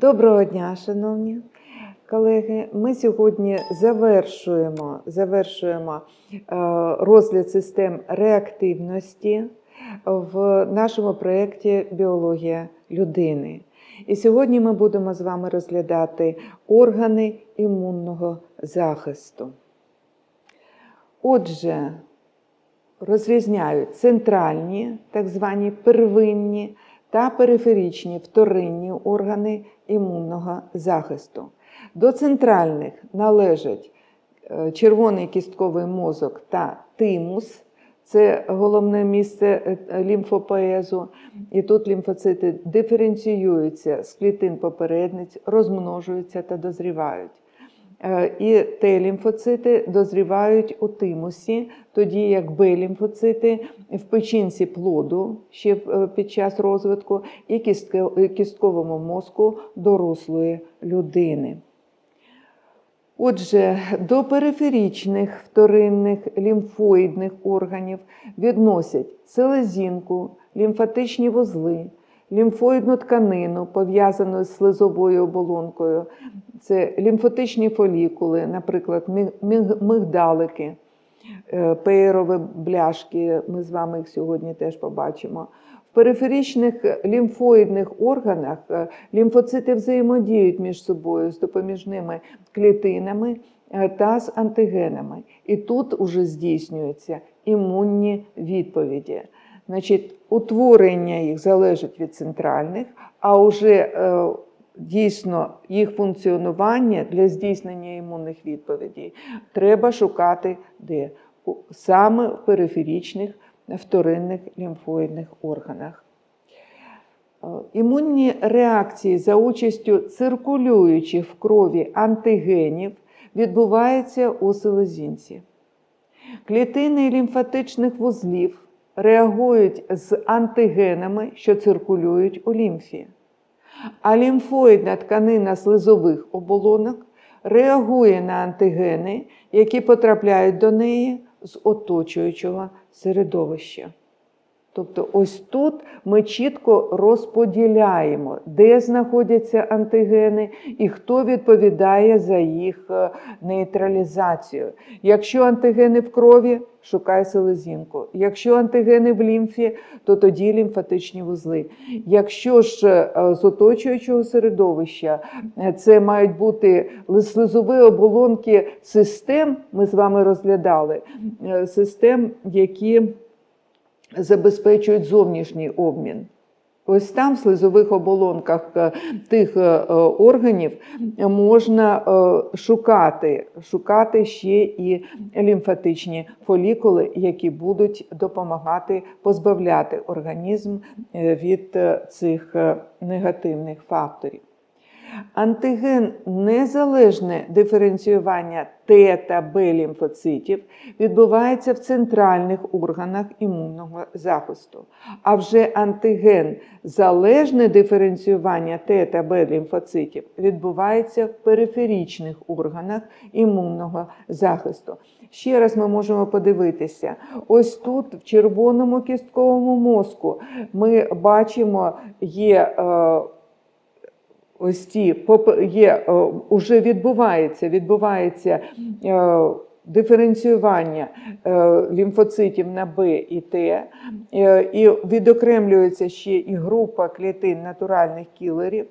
Доброго дня, шановні колеги. Ми сьогодні завершуємо, завершуємо е, розгляд систем реактивності в нашому проєкті Біологія людини. І сьогодні ми будемо з вами розглядати органи імунного захисту. Отже, розрізняють центральні, так звані первинні та периферичні вторинні органи імунного захисту. До центральних належать е, червоний кістковий мозок та тимус. Це головне місце е, лімфопоезу. І тут лімфоцити диференціюються з клітин попередниць, розмножуються та дозрівають. Е, І Т-лімфоцити дозрівають у тимусі, тоді як Б-лімфоцити в печінці плоду ще е, під час розвитку і кістковому мозку дорослої людини. Отже, до периферичних вторинних лімфоїдних органів відносять селезінку, лімфатичні вузли, лімфоїдну тканину, пов'язану з слизовою оболонкою, це лімфотичні фолікули, наприклад, мигдалики, е, пеєрові бляшки. Ми з вами їх сьогодні теж побачимо. В периферичних лімфоїдних органах е, лімфоцити взаємодіють між собою з допоміжними клітинами е, та з антигенами. І тут уже здійснюються імунні відповіді. Значить, утворення їх залежить від центральних, а вже е, дійсно їх функціонування для здійснення імунних відповідей треба шукати де? Саме в периферичних вторинних лімфоїдних органах. Е, Імунні реакції за участю циркулюючих в крові антигенів відбуваються у селезінці. Клітини лімфатичних вузлів реагують з антигенами, що циркулюють у лімфі. А лімфоїдна тканина слизових оболонок реагує на антигени, які потрапляють до неї з оточуючого середовища. Тобто, ось тут ми чітко розподіляємо, де знаходяться антигени і хто відповідає за їх е, нейтралізацію. Якщо антигени в крові, шукай селезінку. Якщо антигени в лімфі, то тоді лімфатичні вузли. Якщо ж е, з оточуючого середовища е, це мають бути слизові оболонки систем, ми з вами розглядали, систем, які забезпечують зовнішній обмін. Ось там, в слизових оболонках е, тих е, е, органів, можна шукати, шукати ще і лімфатичні фолікули, які будуть допомагати позбавляти організм від цих негативних факторів. Антиген незалежне диференціювання Т та Б лімфоцитів відбувається в центральних органах імунного захисту. А вже антиген залежне диференціювання Т та Б лімфоцитів відбувається в периферичних органах імунного захисту. Ще раз ми можемо подивитися: ось тут, в червоному кістковому мозку, ми бачимо є. Е, ось поп- є, е, уже відбувається, відбувається е, диференціювання е, лімфоцитів на Б і Т, е, і відокремлюється ще і група клітин натуральних кілерів.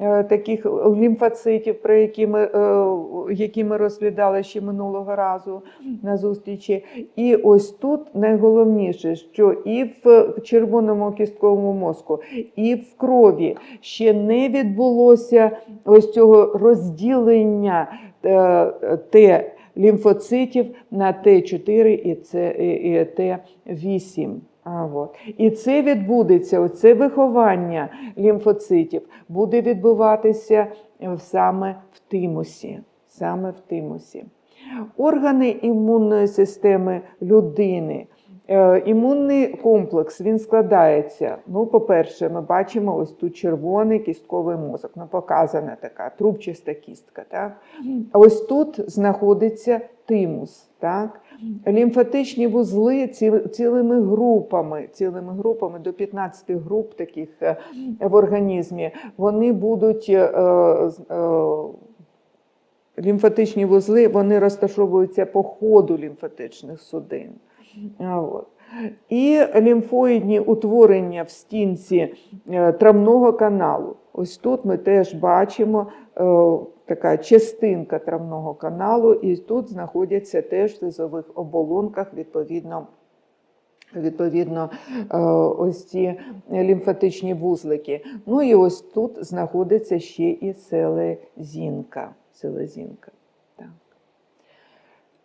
Е, Таких лімфоцитів, про які ми, е, які ми розглядали ще минулого разу на зустрічі. І ось тут найголовніше, що і в червоному кістковому мозку, і в крові ще не відбулося ось цього розділення е, Т лімфоцитів на Т4 і Ц- і- і Т8. А, от. І це відбудеться, оце виховання лімфоцитів буде відбуватися е, саме в тимусі. Саме в тимусі. Органи імунної системи людини. Е, Імунний комплекс він складається. Ну, по-перше, ми бачимо ось тут червоний кістковий мозок. Ну, показана така трубчаста кістка. Так? А ось тут знаходиться тимус. Так? Лімфатичні вузли ці- цілими групами, цілими групами до 15 груп таких е, в організмі, вони будуть. е, е, е, Лімфатичні вузли вони розташовуються по ходу лімфатичних судин. От. І лімфоїдні утворення в стінці е, травного каналу. Ось тут ми теж бачимо е, така частинка травного каналу, і тут знаходяться теж в слизових оболонках відповідно. Відповідно, е, ось ці лімфатичні вузлики. Ну і ось тут знаходиться ще і селезінка. селезінка. Так.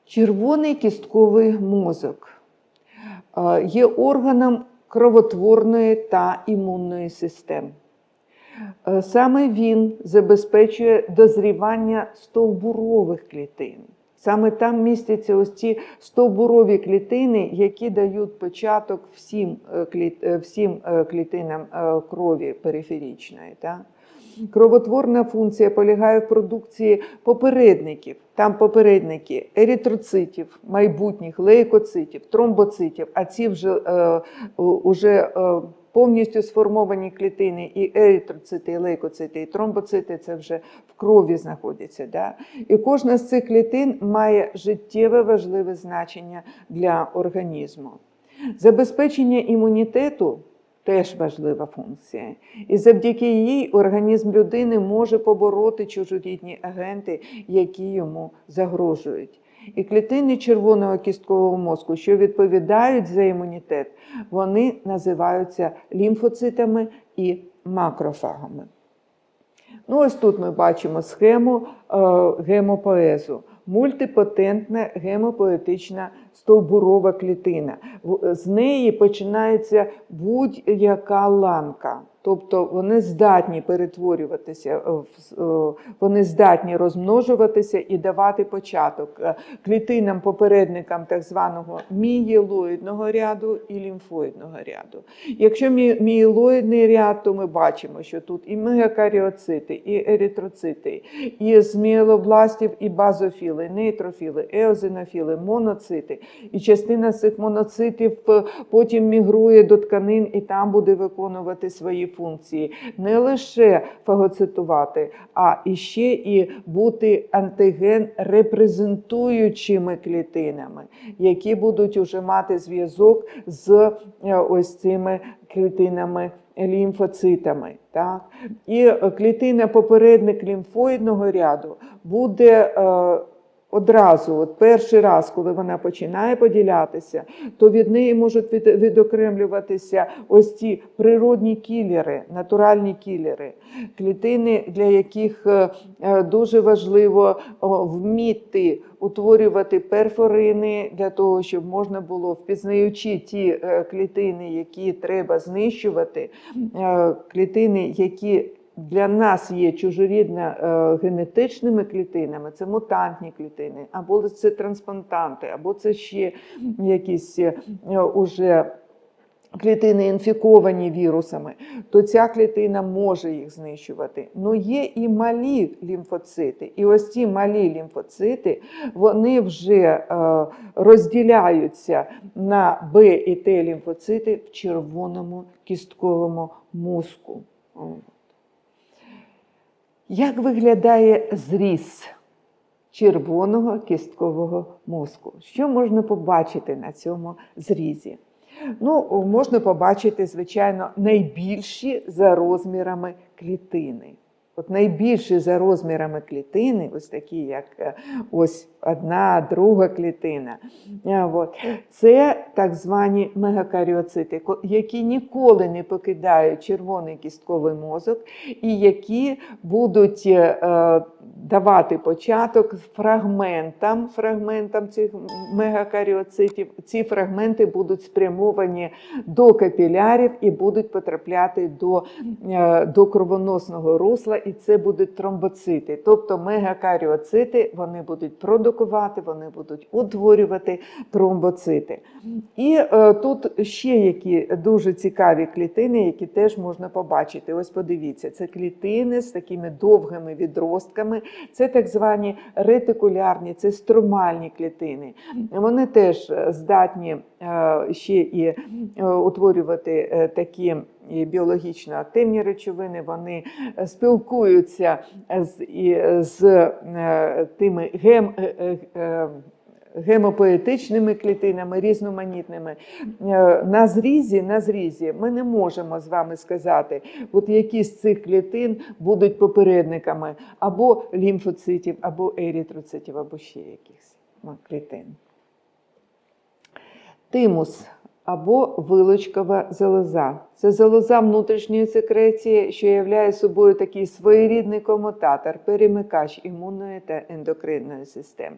Червоний кістковий мозок є органом кровотворної та імунної систем. Е, Саме він забезпечує дозрівання стовбурових клітин. Саме там містяться ось ці стовбурові клітини, які дають початок всім, е, е, всім е, клітинам е, крові периферічної. Так? Кровотворна функція полягає в продукції попередників. Там попередники еритроцитів, майбутніх лейкоцитів, тромбоцитів, а ці вже, е, уже е, повністю сформовані клітини, і еритроцити, і лейкоцити, і тромбоцити це вже в крові знаходяться. Да? І кожна з цих клітин має життєве важливе значення для організму. Забезпечення імунітету теж важлива функція. І завдяки їй організм людини може побороти чужорідні агенти, які йому загрожують. І клітини червоного кісткового мозку, що відповідають за імунітет, вони називаються лімфоцитами і макрофагами. Ну, ось тут ми бачимо схему е, гемопоезу. Мультипотентна гемопоетична стовбурова клітина. З неї починається будь-яка ланка. Тобто вони здатні перетворюватися, е, вони здатні розмножуватися і давати початок е, клітинам, попередникам так званого мієлоїдного ряду і лімфоїдного ряду. Якщо мі- мієлоїдний ряд, то ми бачимо, що тут і мегакаріоцити, і еритроцити, і з мієлобластів, і базофіли, нейтрофіли, еозинофіли, моноцити. І частина цих моноцитів е, потім мігрує до тканин і там буде виконувати свої функції. Не лише фагоцитувати, а і ще і бути антиген репрезентуючими клітинами, які будуть уже мати зв'язок з е, ось цими клітинами. Лімфоцитами, так і е, клітина попередник лімфоїдного ряду буде одразу, от перший раз, коли вона починає поділятися, то від неї можуть від- відокремлюватися ось ці природні кілери, натуральні кілери, клітини, для яких е, е, дуже важливо вміти утворювати перфорини для того, щоб можна було, впізнаючи ті е, клітини, які треба знищувати, клітини, які для нас є чужорідно е, генетичними клітинами, це мутантні клітини, або це трансплантанти, або це ще якісь е, уже клітини інфіковані вірусами, то ця клітина може їх знищувати. Ну є і малі лімфоцити. І ось ці малі лімфоцити вони вже е, розділяються на Б і Т лімфоцити в червоному кістковому мозку. Як виглядає зріз червоного кісткового мозку? Що можна побачити на цьому зрізі? Ну, можна побачити, звичайно, найбільші за розмірами клітини. От найбільші за розмірами клітини, ось такі, як е, ось одна, друга клітина. От, це так звані мегакаріоцити, які ніколи не покидають червоний кістковий мозок і які будуть е, е, давати початок фрагментам, фрагментам цих мегакаріоцитів. Ці фрагменти будуть спрямовані до капілярів і будуть потрапляти до, до кровоносного русла і це будуть тромбоцити. Тобто мегакаріоцити вони будуть продукувати, вони будуть утворювати тромбоцити. І е, тут ще які дуже цікаві клітини, які теж можна побачити. Ось подивіться, це клітини з такими довгими відростками, це так звані ретикулярні, це струмальні клітини. Вони теж здатні е, ще і е, утворювати е, такі і біологічно активні речовини, вони е, спілкуються з, і, з е, тими гем, е, гемопоетичними клітинами, різноманітними. На зрізі, на зрізі ми не можемо з вами сказати, от які з цих клітин будуть попередниками або лімфоцитів, або ерітроцитів, або ще якихось клітин. Тимус або вилочкова залоза. Це залоза внутрішньої секреції, що являє собою такий своєрідний комутатор, перемикач імунної та ендокринної систем.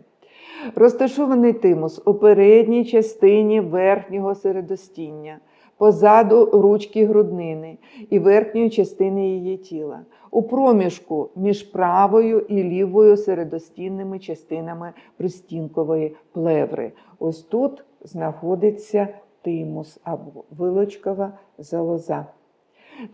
Розташований тимус у передній частині верхнього середостіння, позаду ручки груднини і верхньої частини її тіла, у проміжку між правою і лівою середостінними частинами пристінкової плеври. Ось тут знаходиться тимус або вилочкова залоза.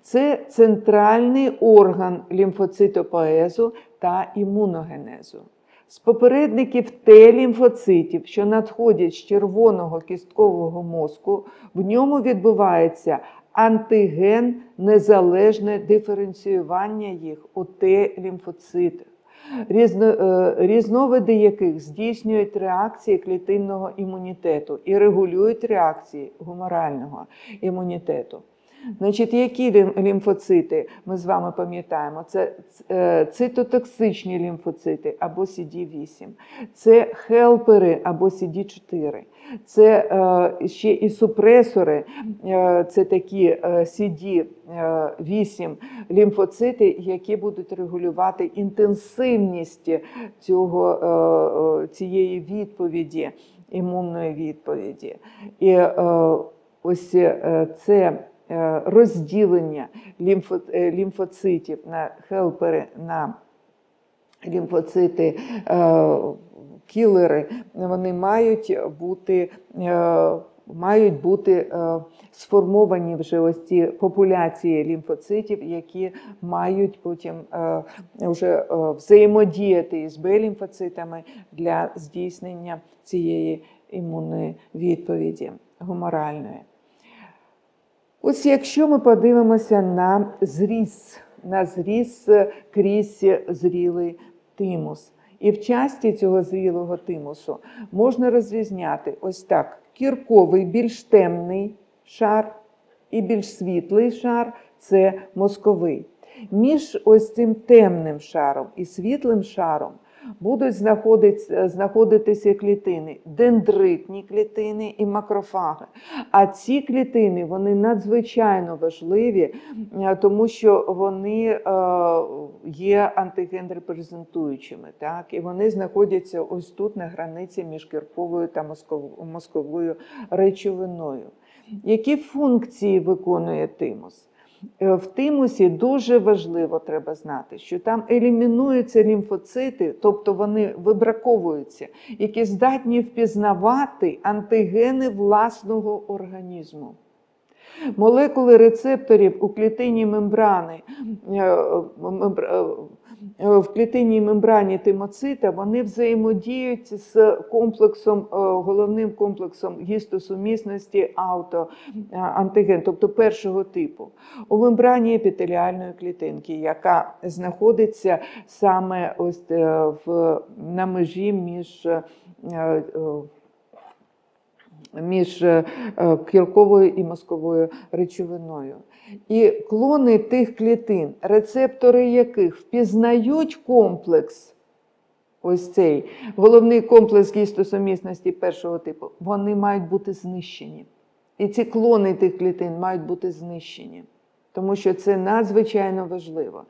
Це центральний орган лімфоцитопоезу та імуногенезу. З попередників Т-лімфоцитів, що надходять з червоного кісткового мозку, в ньому відбувається антиген незалежне диференціювання їх у Т-лімфоцитах, різновиди яких здійснюють реакції клітинного імунітету і регулюють реакції гуморального імунітету. Значить, які лімфоцити ми з вами пам'ятаємо? Це е, цитотоксичні лімфоцити або CD8, це хелпери або CD4, це е, ще і супресори, е, це такі е, CD8 лімфоцити, які будуть регулювати інтенсивність цього, цієї відповіді, імунної відповіді. І ось це розділення лімфо, е, лімфоцитів на хелпери, на лімфоцити, е, кілери, вони мають бути. е, Мають бути е, сформовані вже ось ці популяції лімфоцитів, які мають потім е, вже е, взаємодіяти із Б-лімфоцитами для здійснення цієї імунної відповіді гуморальної. Ось якщо ми подивимося на зріз, на зріз крізь зрілий тимус. І в часті цього зрілого тимусу можна розрізняти ось так: кірковий, більш темний шар і більш світлий шар це мозковий. Між ось цим темним шаром і світлим шаром будуть знаходитися, клітини, дендритні клітини і макрофаги. А ці клітини вони надзвичайно важливі, е, тому що вони е, є антиген-репрезентуючими, так? і вони знаходяться ось тут на границі між кірковою та мозков- мозковою речовиною. Які функції виконує тимус? Е, В тимусі дуже важливо треба знати, що там елімінуються лімфоцити, тобто вони вибраковуються, які здатні впізнавати антигени власного організму. Молекули рецепторів у клітині мембрани, е, е, в клітинній мембрані тимоцита вони взаємодіють з комплексом, е, головним комплексом гістосумісності аутоантиген, тобто першого типу, у мембрані епітеліальної клітинки, яка знаходиться саме ось в, на межі між між е, е, кілковою і мозковою речовиною. І клони тих клітин, рецептори яких впізнають комплекс, ось цей головний комплекс гістосумісності першого типу, вони мають бути знищені. І ці клони тих клітин мають бути знищені. Тому що це надзвичайно важливо,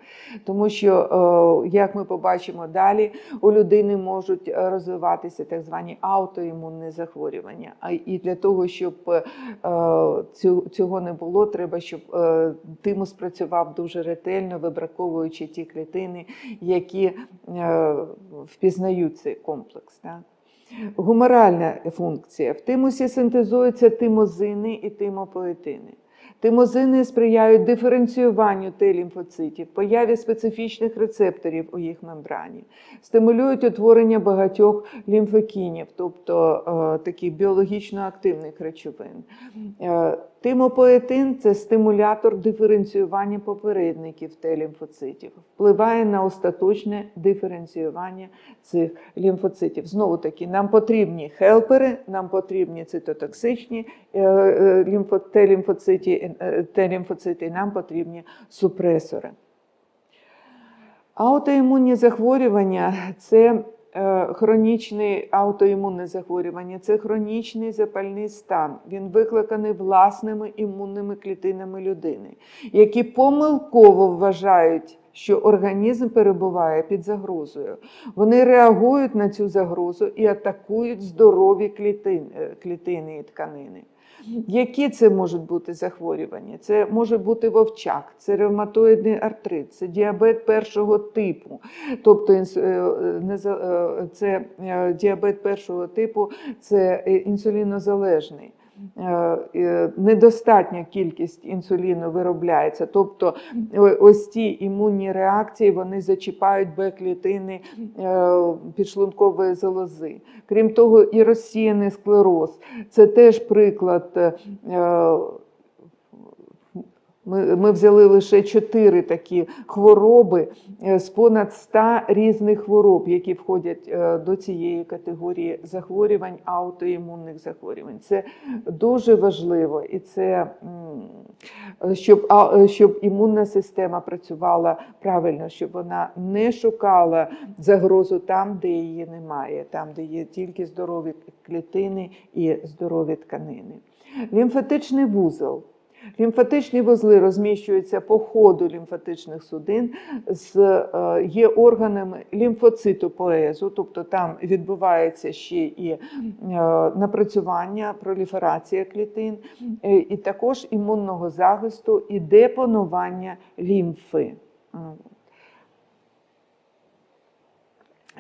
тому що, е, як ми побачимо далі, у людини можуть е, розвиватися так звані аутоімунні захворювання. І для того, щоб е, цього не було, треба, щоб тимус працював дуже ретельно, вибраковуючи ті клітини, які впізнають цей комплекс. Гуморальна функція. В тимусі синтезуються тимозини і тимопоетини. Тимозини сприяють диференціюванню Т-лімфоцитів, появі специфічних рецепторів у їх мембрані, стимулюють утворення багатьох лімфокінів, тобто е, таких біологічно активних речовин. Е, Тимопоетин це стимулятор диференціювання попередників Т-лімфоцитів, впливає на остаточне диференціювання цих лімфоцитів. Знову таки, нам потрібні хелпери, нам потрібні цитотоксичні е, е, лімфо- Т-лімфоциті, е, Т-лімфоцити, нам потрібні супресори. Аутоімунні захворювання це е, хронічне аутоімунне захворювання, це хронічний запальний стан. Він викликаний власними імунними клітинами людини, які помилково вважають, що організм перебуває під загрозою. Вони реагують на цю загрозу і атакують здорові клітини і тканини. Які це можуть бути захворювання? Це може бути вовчак, це ревматоїдний артрит, це діабет першого типу. Тобто е, е, це е, діабет першого типу, це інсулінозалежний. Е, е, Недостатня кількість інсуліну виробляється. Тобто ось ті імунні реакції вони зачіпають Б-клітини е, підшлункової залози. Крім того, і розсіяний склероз це теж приклад. Ми, ми взяли лише чотири такі хвороби е, з понад 100 різних хвороб, які входять е, до цієї категорії захворювань, аутоімунних захворювань. Це дуже важливо, і це щоб, щоб імунна система працювала правильно, щоб вона не шукала загрозу там, де її немає, там, де є тільки здорові клітини і здорові тканини. Лімфатичний вузол. Лімфатичні вузли розміщуються по ходу лімфатичних судин, з, е, є органами лімфоцитопоезу, тобто там відбувається ще і е, напрацювання, проліферація клітин, е, і також імунного захисту і депонування лімфи.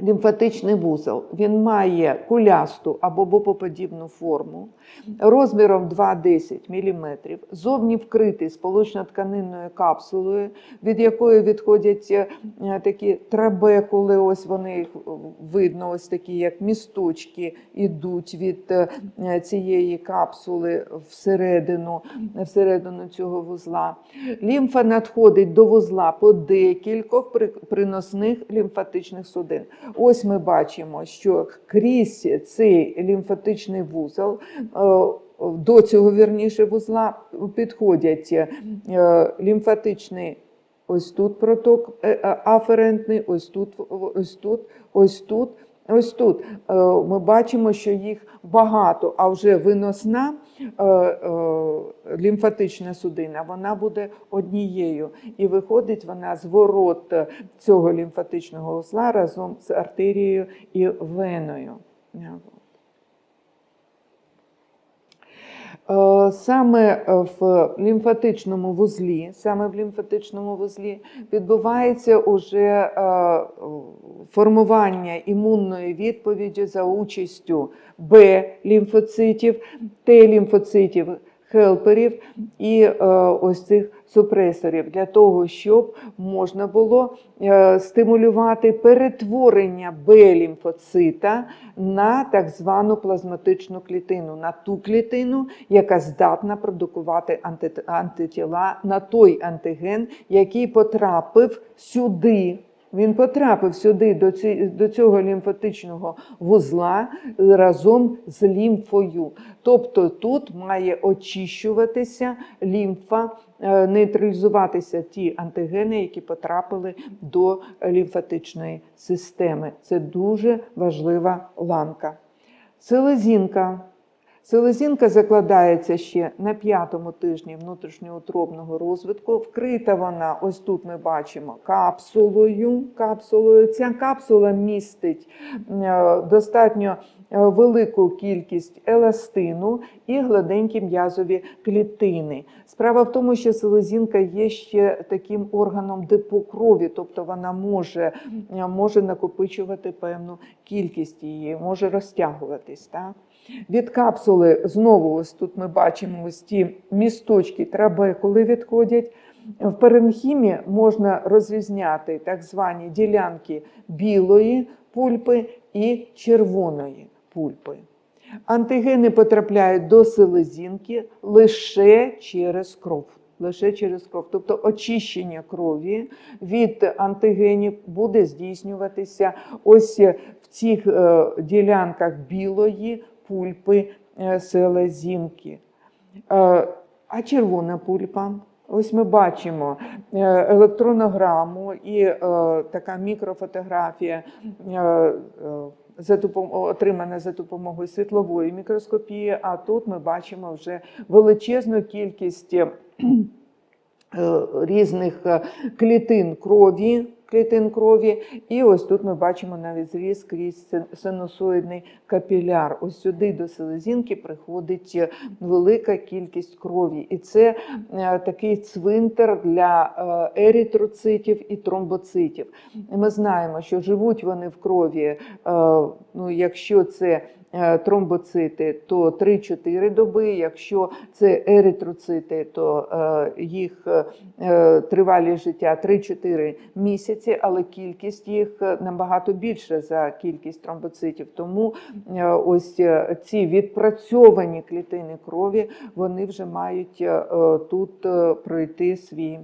Лімфатичний вузол він має кулясту або бобоподібну форму розміром 2-10 мм, зовні вкритий сполучно-тканинною капсулою, від якої відходять е, такі трабекули, ось вони видно, ось такі як місточки ідуть від е, цієї капсули всередину, всередину цього вузла. Лімфа надходить до вузла по декількох при- приносних лімфатичних судин. Ось ми бачимо, що крізь цей лімфатичний вузол. е, До цього вірніше вузла підходять е, лімфатичний ось тут проток е, аферентний, ось тут, ось тут, ось тут. Ось тут Е, ми бачимо, що їх багато, а вже виносна е, е, лімфатична судина, вона буде однією. І виходить вона з ворот цього лімфатичного узла разом з артерією і веною. Е, Саме в лімфатичному вузлі, саме в лімфатичному вузлі відбувається уже е, формування імунної відповіді за участю Б-лімфоцитів, Т-лімфоцитів, хелперів і е, ось цих супресорів для того, щоб можна було е, стимулювати перетворення Б-лімфоцита на так звану плазматичну клітину, на ту клітину, яка здатна продукувати анти- антитіла на той антиген, який потрапив сюди. Він потрапив сюди до, ці, до цього лімфатичного вузла разом з лімфою. Тобто тут має очищуватися лімфа, е, нейтралізуватися ті антигени, які потрапили до лімфатичної системи. Це дуже важлива ланка. Селезінка. Селезінка закладається ще на п'ятому тижні внутрішньоутробного розвитку. Вкрита вона, ось тут ми бачимо, капсулою. капсулою. Ця капсула містить е, достатньо е, велику кількість еластину і гладенькі м'язові клітини. Справа в тому, що селезінка є ще таким органом депо крові, тобто вона може, може накопичувати певну кількість її, може розтягуватись. Так? Від капсули знову ось тут ми бачимо ось ті місточки трабекули відходять. В паренхімі можна розрізняти так звані ділянки білої пульпи і червоної пульпи. Антигени потрапляють до селезінки лише через кров. Лише через кров. Тобто очищення крові від антигенів буде здійснюватися ось в цих е, ділянках білої пульпи е, селезінки. Е, А червона пульпа. Ось ми бачимо е, електронограму і така мікрофотографія, отримана за допомогою світлової мікроскопії. А тут ми бачимо вже величезну кількість різних клітин крові. Клітин крові, і ось тут ми бачимо навіть зріз крізь синусоїдний капіляр. Ось сюди до селезінки приходить е, велика кількість крові, і це е, такий цвинтар для е, еритроцитів і тромбоцитів. Ми знаємо, що живуть вони в крові, ну, якщо це тромбоцити, то 3-4 доби. Якщо це еритроцити, то їх тривалість життя 3-4 місяці, але кількість їх е, набагато більше за кількість тромбоцитів. Тому е, ось е, ці відпрацьовані клітини крові вони вже мають тут пройти свій,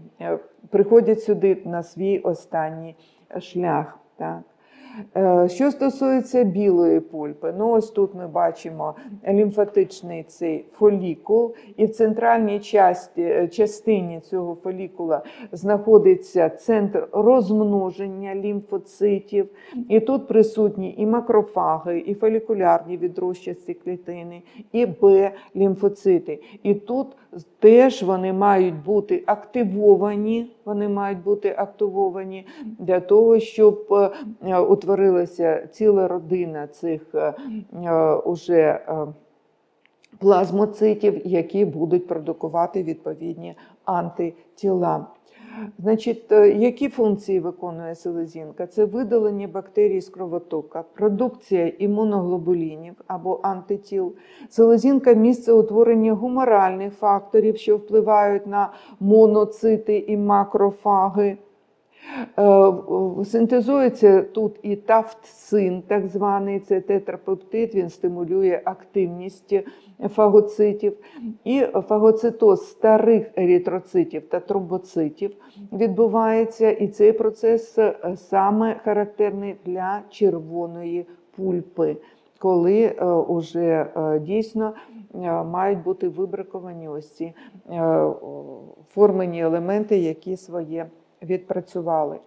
приходять сюди на свій останній шлях. Так. Е, Що стосується білої пульпи, ну ось тут ми бачимо лімфатичний цей фолікул, і в центральній часті, частині цього фолікула знаходиться центр розмноження лімфоцитів. І тут присутні і макрофаги, і фолікулярні відрощасті клітини, і Б-лімфоцити. І тут теж вони мають бути активовані. Вони мають бути активовані для того, щоб е, утворилася ціла родина цих е, е, уже плазмоцитів, які будуть продукувати відповідні антитіла. Значить, е, які функції виконує селезінка? Це видалення бактерій з кровотока, продукція імуноглобулінів або антитіл. Селезінка місце утворення гуморальних факторів, що впливають на моноцити і макрофаги. Е, Синтезується тут і тафтсин, так званий це тетрапептид, він стимулює активність фагоцитів. І фагоцитоз старих еритроцитів та тромбоцитів відбувається, і цей процес е, саме характерний для червоної пульпи. Коли е, уже дійсно мають бути вибраковані ось ці формені елементи, які своє відпрацювали.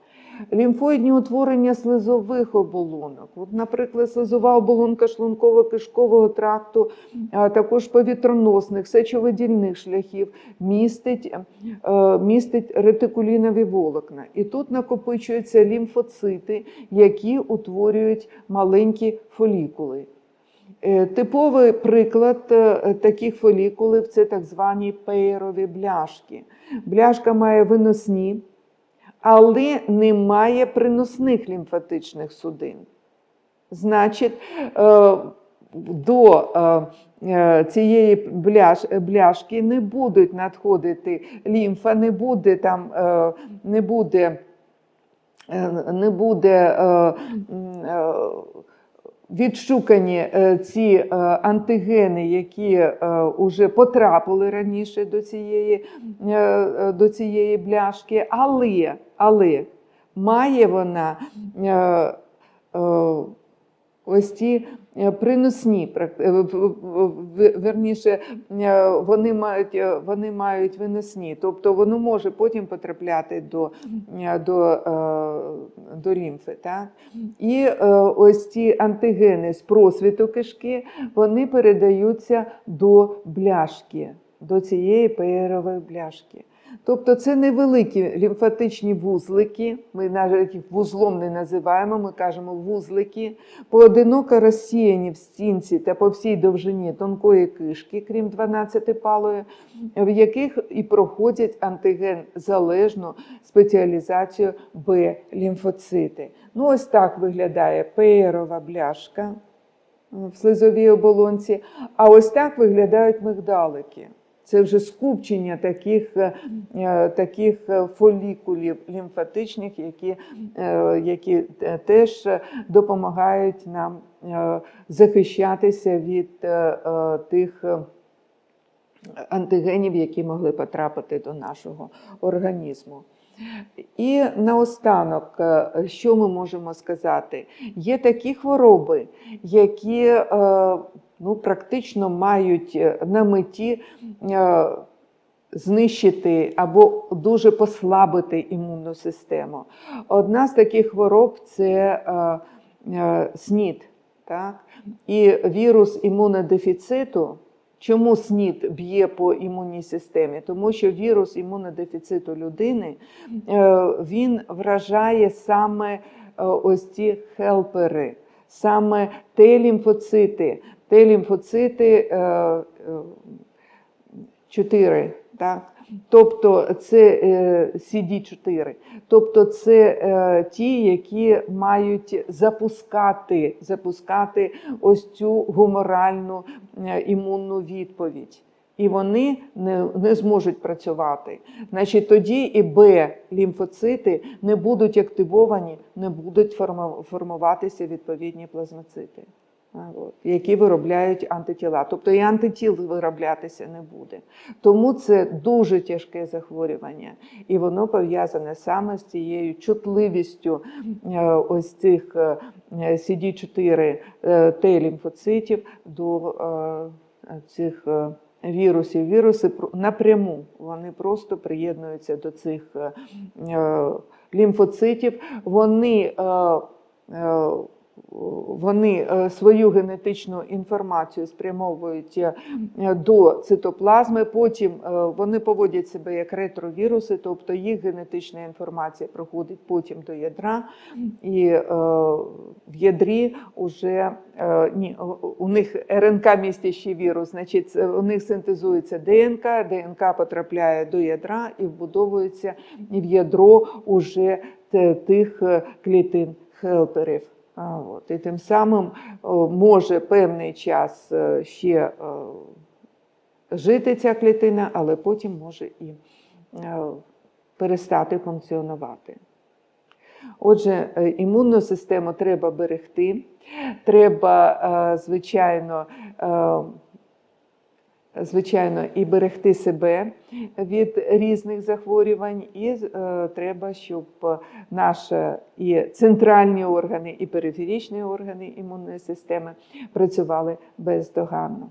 Лімфоїдні утворення слизових оболонок. От, наприклад, слизова оболонка шлунково-кишкового тракту, а також повітроносних, сечовидільних шляхів містить, е, містить ретикулінові волокна. І тут накопичуються лімфоцити, які утворюють маленькі фолікули. Е, Типовий приклад е, таких фолікулів це так звані пейрові бляшки. Бляшка має виносні, але немає приносних лімфатичних судин. Значить, е, до е, е, цієї бляшки не будуть надходити лімфа, не буде там, не буде, не буде відшукані е, ці е, антигени, які вже потрапили раніше до цієї, е, е, до цієї бляшки, але, але має вона е, е, ось ті е, приносні, е, верніше, е, вони мають, вони мають виносні, тобто воно може потім потрапляти до, до, до лімфи. Так? І ось ті антигени з просвіту кишки, вони передаються до бляшки, до цієї пеєрової бляшки. Тобто це невеликі лімфатичні вузлики, ми навіть їх вузлом не називаємо, ми кажемо вузлики, поодиноко розсіяні в стінці та по всій довжині тонкої кишки, крім 12-палої, в яких і проходять антиген залежну спеціалізацію Б-лімфоцити. Ну, ось так виглядає пеєрова бляшка в слизовій оболонці, а ось так виглядають мигдалики. Це вже скупчення таких, е, е, таких е, фолікулів лімфатичних, які, які теж допомагають нам захищатися від тих антигенів, які могли потрапити до нашого організму. І наостанок, що ми можемо сказати? Є такі хвороби, які ну, практично мають е, на меті е, знищити або дуже послабити імунну систему. Одна з таких хвороб це е, СНІД. Так? І вірус імунодефіциту. Чому СНІД б'є по імунній системі? Тому що вірус імунодефіциту людини він вражає саме ось ці хелпери, саме Т-лімфоцити. Т-лімфоцити е, е, 4, так? Тобто це е, CD4, тобто це е, ті, які мають запускати, запускати ось цю гуморальну е, імунну відповідь. І вони не, не зможуть працювати. Значить, тоді і Б-лімфоцити не будуть активовані, не будуть формуватися відповідні плазмоцити які виробляють антитіла. Тобто і антитіл вироблятися не буде. Тому це дуже тяжке захворювання, і воно пов'язане саме з цією чутливістю е, ось цих е, CD4 е, Т-лімфоцитів до цих. Вірусів, віруси напряму вони просто приєднуються до цих лімфоцитів. Вони вони е, свою генетичну інформацію спрямовують е, до цитоплазми, потім е, вони поводять себе як ретровіруси, тобто їх генетична інформація проходить потім до ядра, і в ядрі уже е, ні, у- них РНК містящий вірус, значить у них синтезується ДНК, ДНК потрапляє до ядра і вбудовується в ядро уже тих клітин хелперів. А, от, і тим самим може певний час е, ще е, жити ця клітина, але потім може і е, перестати функціонувати. Отже, імунну систему треба берегти, треба, звичайно, звичайно, і берегти себе від різних захворювань, і е, треба, щоб наші і центральні органи, і периферічні органи імунної системи працювали бездоганно.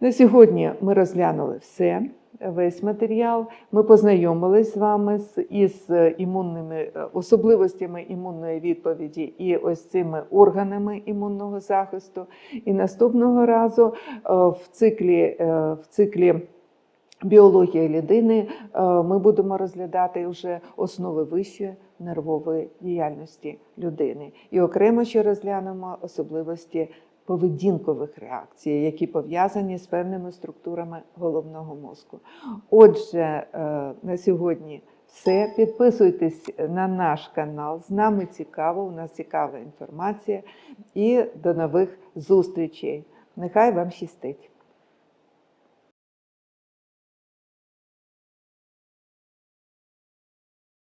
На сьогодні ми розглянули все, весь матеріал. Ми познайомились з вами із імунними е, особливостями імунної відповіді і ось цими органами імунного захисту. І наступного разу е, в циклі, е, в циклі біологія людини е, ми будемо розглядати вже основи вищої нервової діяльності людини. І окремо ще розглянемо особливості поведінкових реакцій, які пов'язані з певними структурами головного мозку. Отже, е, на сьогодні все. Підписуйтесь на наш канал. З нами цікаво, у нас цікава інформація. І до нових зустрічей. Нехай вам щастить!